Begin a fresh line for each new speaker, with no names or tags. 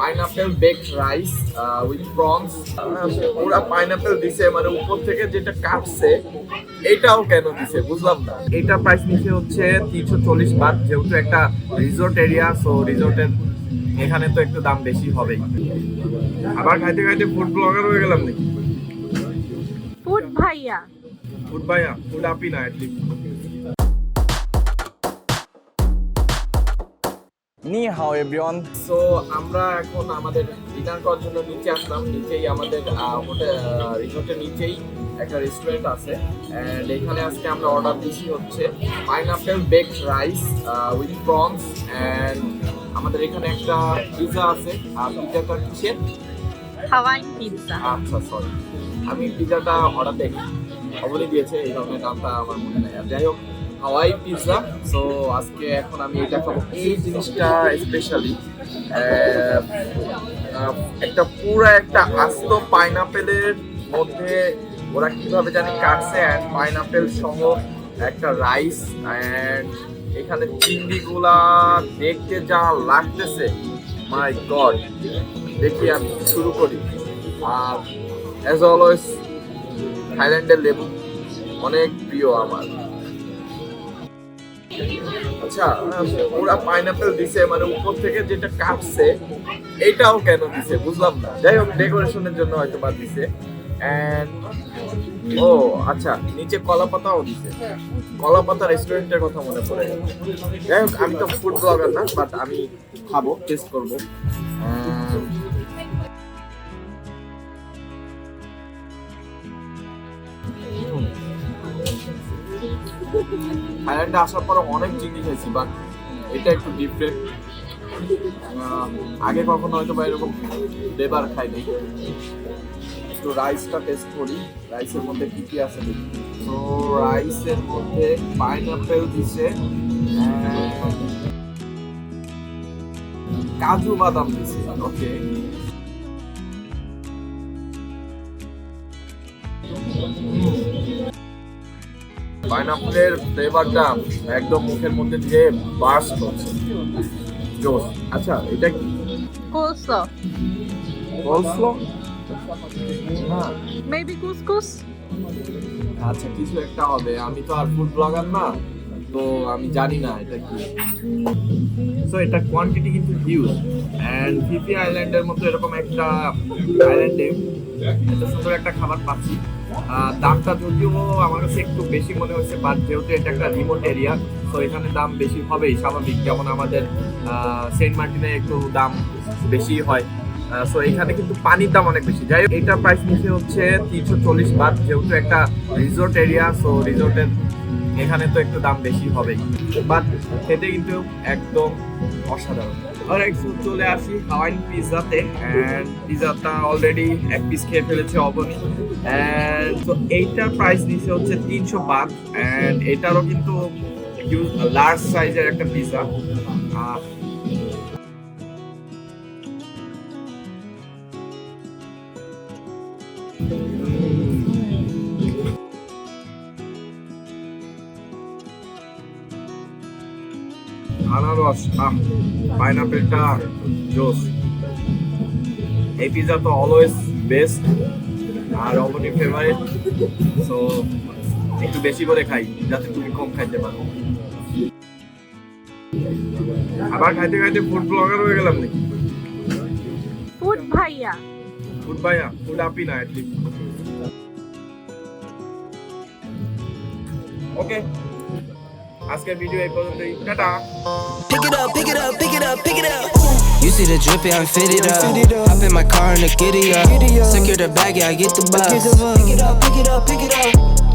Pineapple bake rice with prawns ওরা pineapple দিছে মানে উপর থেকে যেটা কাটছে এটাও কেন দিছে বুঝলাম না। এটা প্রাইস নিচে হচ্ছে তিনশো চল্লিশ বাদ যেহেতু একটা রিসোর্ট এরিয়া সো রিসোর্টের এখানে তো একটু দাম বেশি হবেই। আবার খাইতে খাইতে ফুড ব্লগার হয়ে গেলাম নাকি?
ফুড ভাইয়া।
ফুড ভাইয়া ফুড আপি না অ্যাটলিস্ট
নি হাও এভরিওয়ান
সো আমরা এখন আমাদের ডিনার করার জন্য নিচে আসলাম। নিচেই আমাদের হোটেল রিসোর্টের নিচেই একটা রেস্টুরেন্ট আছে। অ্যান্ড এখানে আজকে আমরা অর্ডার দিচ্ছি হচ্ছে pineapple bake rice with prawns and আমাদের এখানে একটা পিজা আছে। আর পিজাটা কিসের
হাওয়াইন পিৎজা
আচ্ছা সরি আমি পিজাটা অর্ডার দেই অবলি দিয়েছে এই ধরনের নামটা আমার মনে নেই। যাই হোক হাওয়াই পিৎজা সো আজকে এখন আমি এটা খাব এই জিনিসটা স্পেশালি একটা পুরো একটা আস্ত পাইনাপেলের মধ্যে ওরা কীভাবে জানি কাটছে অ্যান্ড পাইনাপেল সহ একটা রাইস অ্যান্ড এখানে চিংড়িগুলা দেখতে যা লাগতেছে। মাই গড দেখি আমি শুরু করি। আর অ্যাজ অলওয়েজ থাইল্যান্ডের লেবু অনেক প্রিয় আমার। আচ্ছা ওরা পাইনাপেল দিছে মানে উপর থেকে যেটা কাটছে, এটাও কেন দিছে বুঝলাম না। যাই হোক ডেকোরেশনের জন্য হয়তো বা দিছে। And, ও আচ্ছা নিচে কলা পাতাও দিছে। কলা পাতা রেস্টুরেন্টের কথা মনে পড়ে যাই হোক, আমি তো ফুড ব্লগার না বাট আমি খাব টেস্ট করব। থাইল্যান্ডে আসার পরে অনেক চিংড়ি খাইছি বাট এটা একটু ডিফারেন্ট আগে কখনো হয়তো বা এরকম ফ্লেভার খাইনি একটু রাইসটা টেস্ট করি। রাইসের মধ্যে কি কি আছে দেখি। তো রাইসের মধ্যে পাইনাপেল দিছে কাজু বাদাম দিছে ওকে পাইনাপেলের ফ্লেভারটা একদম মুখের মধ্যে দিয়ে বার্স হচ্ছে জোস আচ্ছা এটা কি?
কোলসো
কোলসো
মেবি কুসকুস
আচ্ছা কিছু একটা হবে। আমি তো আর ফুড ব্লগার না। তো আমি জানি না এটা কি। সো এটা কোয়ান্টিটি কিন্তু হিউজ অ্যান্ড ফিফি আইল্যান্ডের মতো এরকম একটা আইল্যান্ডে এত সুন্দর একটা খাবার পাচ্ছি। দামটা যদিও আমার কাছে একটু বেশি মনে হচ্ছে বাট যেহেতু এটা একটা রিমোট এরিয়া তো এখানে দাম বেশি হবেই স্বাভাবিক। যেমন আমাদের সেন্ট মার্টিনে একটু দাম বেশি হয়। সো এখানে কিন্তু পানির দাম অনেক বেশি। যাই হোক প্রাইস নিচে হচ্ছে তিনশো চল্লিশ বাদ যেহেতু একটা রিসোর্ট এরিয়া সো রিসোর্টের এখানে তো একটু দাম বেশি হবেই। বাট খেতে কিন্তু একদম অসাধারণ। অলরাইট সো চলে আসি হাওয়াইন পিৎজাতে অ্যান্ড পিৎজাটা অলরেডি এক পিস খেয়ে ফেলেছে অবনি। তো এইটার প্রাইস নিচে হচ্ছে তিনশো বাদ এটারও কিন্তু লার্জ সাইজের একটা পিৎজা আর আনারস আহ পাইনাপেলটা জোস। এই পিজা তো অলওয়েজ বেস্ট আর অবনি ফেভারিট সো একটু বেশি করে খাই যাতে তুমি কম খাইতে পারো। আবার খাইতে খাইতে ফুড ব্লগার হয়ে গেলাম নাকি?
ফুড ভাইয়া।
ফুড ভাইয়া ফুড আপি না অ্যাটলিস্ট ওকে আজকের ভিডিও এই পর্যন্তই tata
Pick it up, pick it up, pick it up, pick it up. You see the drippy, I'm fitted up. Hop in my car and the giddy up. Secure the bag, yeah, I get the bus. Pick it up, pick it up, pick it up.